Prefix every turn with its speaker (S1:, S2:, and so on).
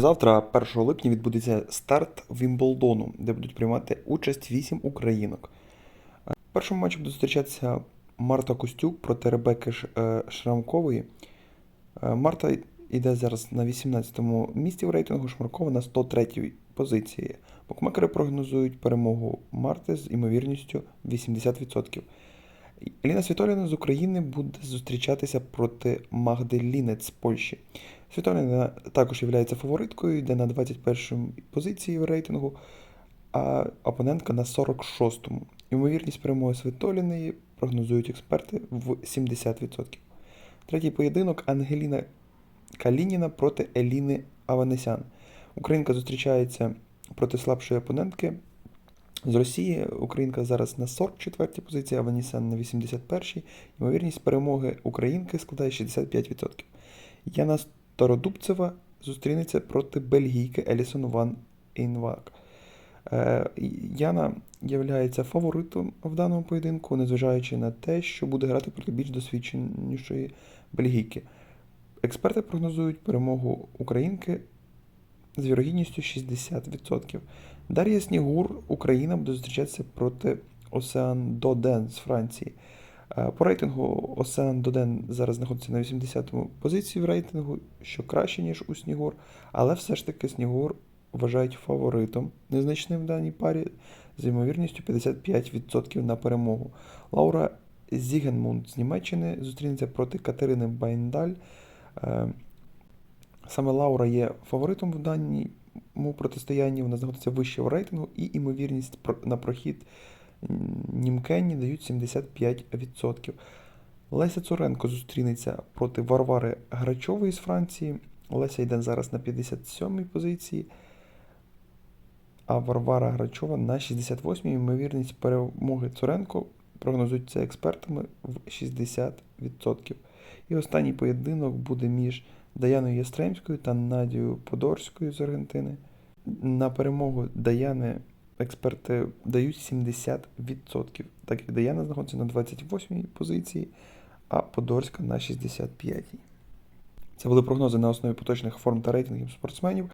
S1: Завтра, 1 липня, відбудеться старт Вімблдону, де будуть приймати участь 8 українок. Е, В першому матчі буде зустрічатися Марта Костюк проти Ребекки Ш- е, Шрамкової. Е, Марта йде зараз на 18-му місці в рейтингу, Шмаркова на 103-й позиції. Букмекери прогнозують перемогу Марти з імовірністю 80%. Еліна Світоліна з України буде зустрічатися проти Магди Лінець з Польщі. Світоліна також є фавориткою, йде на 21 позиції в рейтингу, а опонентка на 46-му. Ймовірність перемоги Світоліної прогнозують експерти в 70%. Третій поєдинок Ангеліна Калініна проти Еліни Аванесян. Українка зустрічається проти слабшої опонентки з Росії. Українка зараз на 44-й позиції, Аванесян на 81-й. Ймовірність перемоги українки складає 65%. Яна Стародубцева зустрінеться проти бельгійки Елісон Ван Інвак. Е, Яна є фаворитом в даному поєдинку, незважаючи на те, що буде грати проти більш досвідченішої бельгійки. Експерти прогнозують перемогу українки з вірогідністю 60%. Дар'я Снігур, Україна буде зустрічатися проти Осеан Доден з Франції. Е, По рейтингу Осеан Доден зараз знаходиться на 80-му позиції в рейтингу, що краще, ніж у Снігур, але все ж таки Снігур вважають фаворитом незначним в даній парі з ймовірністю 55% на перемогу. Лаура Зігенмунд з Німеччини зустрінеться проти Катерини Байндаль. Е, Саме Лаура є фаворитом в даному протистоянні, вона знаходиться вище в рейтингу, і ймовірність на прохід м, Німкенні дають 75%. Леся Цуренко зустрінеться проти Варвари Грачової з Франції. Леся йде зараз на 57-й позиції, а Варвара Грачова на 68-й. Ймовірність перемоги Цуренко прогнозується експертами в 60%. І останній поєдинок буде між Даяною Ястремською та Надією Подорською з Аргентини. На перемогу Даяни експерти дають 70%, так як Даяна знаходиться на 28-й позиції, а Подорська на 65-й. Це були прогнози на основі поточних форм та рейтингів спортсменів.